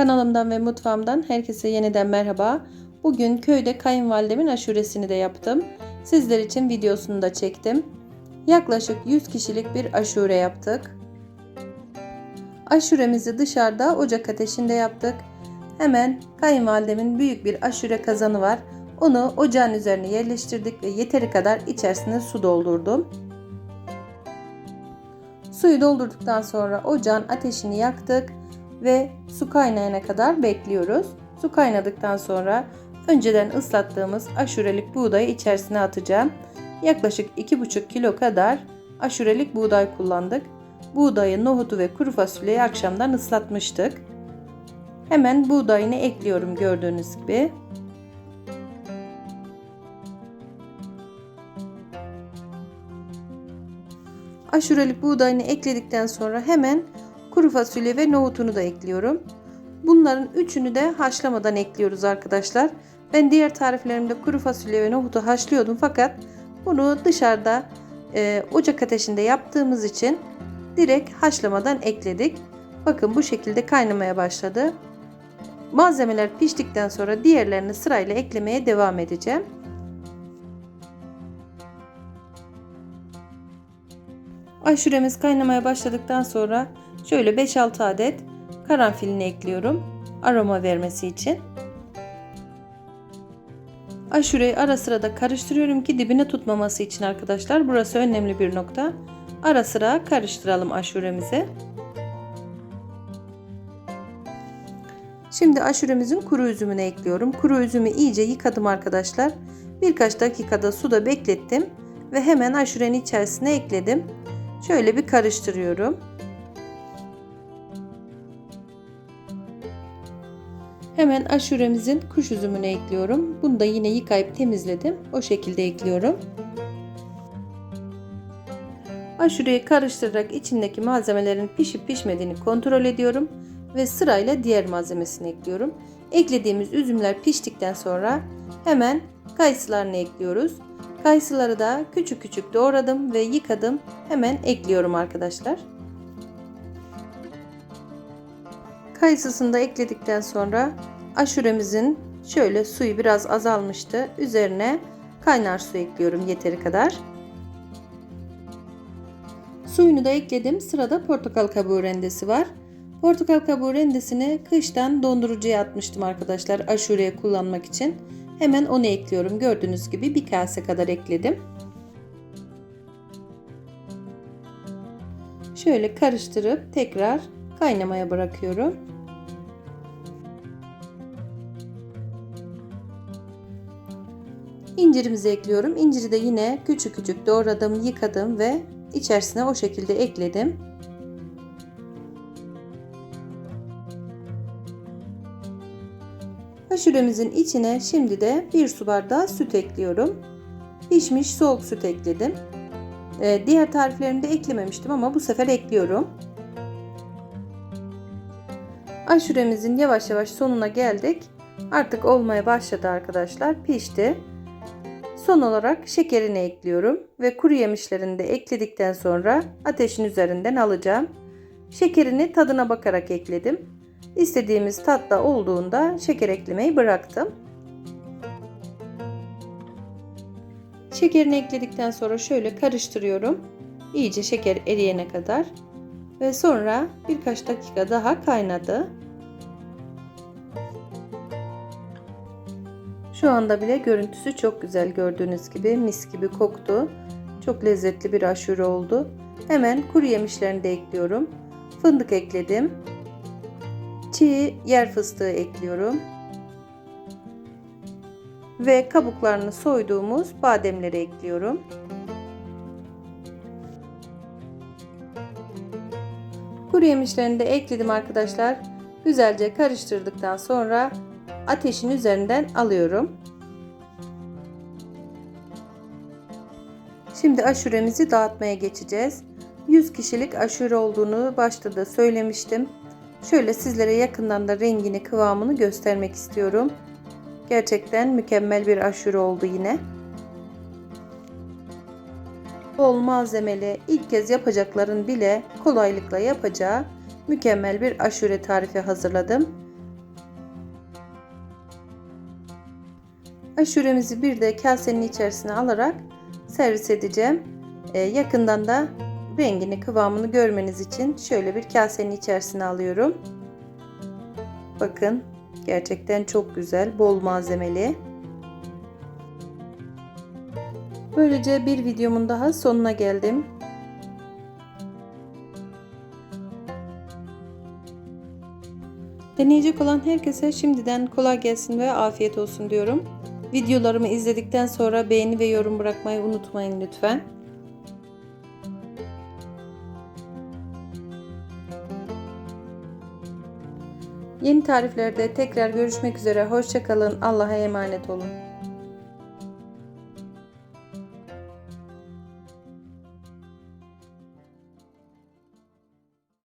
Kanalımdan ve mutfağımdan herkese yeniden merhaba. Bugün köyde kayınvalidemin aşuresini de yaptım. Sizler için videosunu da çektim. Yaklaşık 100 kişilik bir aşure yaptık. Aşuremizi dışarıda ocak ateşinde yaptık. Hemen kayınvalidemin büyük bir aşure kazanı var. Onu ocağın üzerine yerleştirdik ve yeteri kadar içerisine su doldurdum. Suyu doldurduktan sonra ocağın ateşini yaktık ve su kaynayana kadar bekliyoruz. Su kaynadıktan sonra önceden ıslattığımız aşurelik buğdayı içerisine atacağım. Yaklaşık 2,5 kilo kadar aşurelik buğday kullandık. Buğdayı, nohutu ve kuru fasulyeyi akşamdan ıslatmıştık. Hemen buğdayını ekliyorum gördüğünüz gibi. Aşurelik buğdayını ekledikten sonra hemen kuru fasulye ve nohutunu da ekliyorum. Bunların üçünü de haşlamadan ekliyoruz arkadaşlar. Ben diğer tariflerimde kuru fasulye ve nohutu haşlıyordum fakat bunu dışarıda e, ocak ateşinde yaptığımız için direkt haşlamadan ekledik. Bakın bu şekilde kaynamaya başladı. Malzemeler piştikten sonra diğerlerini sırayla eklemeye devam edeceğim. Aşuremiz kaynamaya başladıktan sonra şöyle 5-6 adet karanfilini ekliyorum aroma vermesi için. Aşureyi ara sıra da karıştırıyorum ki dibine tutmaması için arkadaşlar. Burası önemli bir nokta. Ara sıra karıştıralım aşuremizi. Şimdi aşuremizin kuru üzümünü ekliyorum. Kuru üzümü iyice yıkadım arkadaşlar. Birkaç dakikada suda beklettim ve hemen aşurenin içerisine ekledim. Şöyle bir karıştırıyorum. Hemen aşuremizin kuş üzümünü ekliyorum. Bunu da yine yıkayıp temizledim. O şekilde ekliyorum. Aşureyi karıştırarak içindeki malzemelerin pişip pişmediğini kontrol ediyorum ve sırayla diğer malzemesini ekliyorum. Eklediğimiz üzümler piştikten sonra hemen kayısılarını ekliyoruz. Kayısıları da küçük küçük doğradım ve yıkadım. Hemen ekliyorum arkadaşlar. Kayısısını da ekledikten sonra aşuremizin şöyle suyu biraz azalmıştı. Üzerine kaynar su ekliyorum yeteri kadar. Suyunu da ekledim. Sırada portakal kabuğu rendesi var. Portakal kabuğu rendesini kıştan dondurucuya atmıştım arkadaşlar aşureye kullanmak için. Hemen onu ekliyorum. Gördüğünüz gibi bir kase kadar ekledim. Şöyle karıştırıp tekrar kaynamaya bırakıyorum. İncirimizi ekliyorum. İnciri de yine küçük küçük doğradım, yıkadım ve içerisine o şekilde ekledim. Aşuremizin içine şimdi de bir su bardağı süt ekliyorum. Pişmiş soğuk süt ekledim. Ee, diğer tariflerimde eklememiştim ama bu sefer ekliyorum. Aşuremizin yavaş yavaş sonuna geldik. Artık olmaya başladı arkadaşlar. Pişti. Son olarak şekerini ekliyorum ve kuru yemişlerini de ekledikten sonra ateşin üzerinden alacağım. Şekerini tadına bakarak ekledim. İstediğimiz tatta olduğunda şeker eklemeyi bıraktım. Şekerini ekledikten sonra şöyle karıştırıyorum. İyice şeker eriyene kadar. Ve sonra birkaç dakika daha kaynadı. Şu anda bile görüntüsü çok güzel gördüğünüz gibi mis gibi koktu. Çok lezzetli bir aşure oldu. Hemen kuru yemişlerini de ekliyorum. Fındık ekledim. Çiğ yer fıstığı ekliyorum. Ve kabuklarını soyduğumuz bademleri ekliyorum. Kuru yemişlerini de ekledim arkadaşlar. Güzelce karıştırdıktan sonra ateşin üzerinden alıyorum. Şimdi aşuremizi dağıtmaya geçeceğiz. 100 kişilik aşure olduğunu başta da söylemiştim. Şöyle sizlere yakından da rengini, kıvamını göstermek istiyorum. Gerçekten mükemmel bir aşure oldu yine bol malzemeli ilk kez yapacakların bile kolaylıkla yapacağı mükemmel bir aşure tarifi hazırladım. Aşuremizi bir de kasenin içerisine alarak servis edeceğim. Ee, yakından da rengini kıvamını görmeniz için şöyle bir kasenin içerisine alıyorum. Bakın gerçekten çok güzel bol malzemeli. Böylece bir videomun daha sonuna geldim. Deneyecek olan herkese şimdiden kolay gelsin ve afiyet olsun diyorum. Videolarımı izledikten sonra beğeni ve yorum bırakmayı unutmayın lütfen. Yeni tariflerde tekrar görüşmek üzere. Hoşçakalın. Allah'a emanet olun.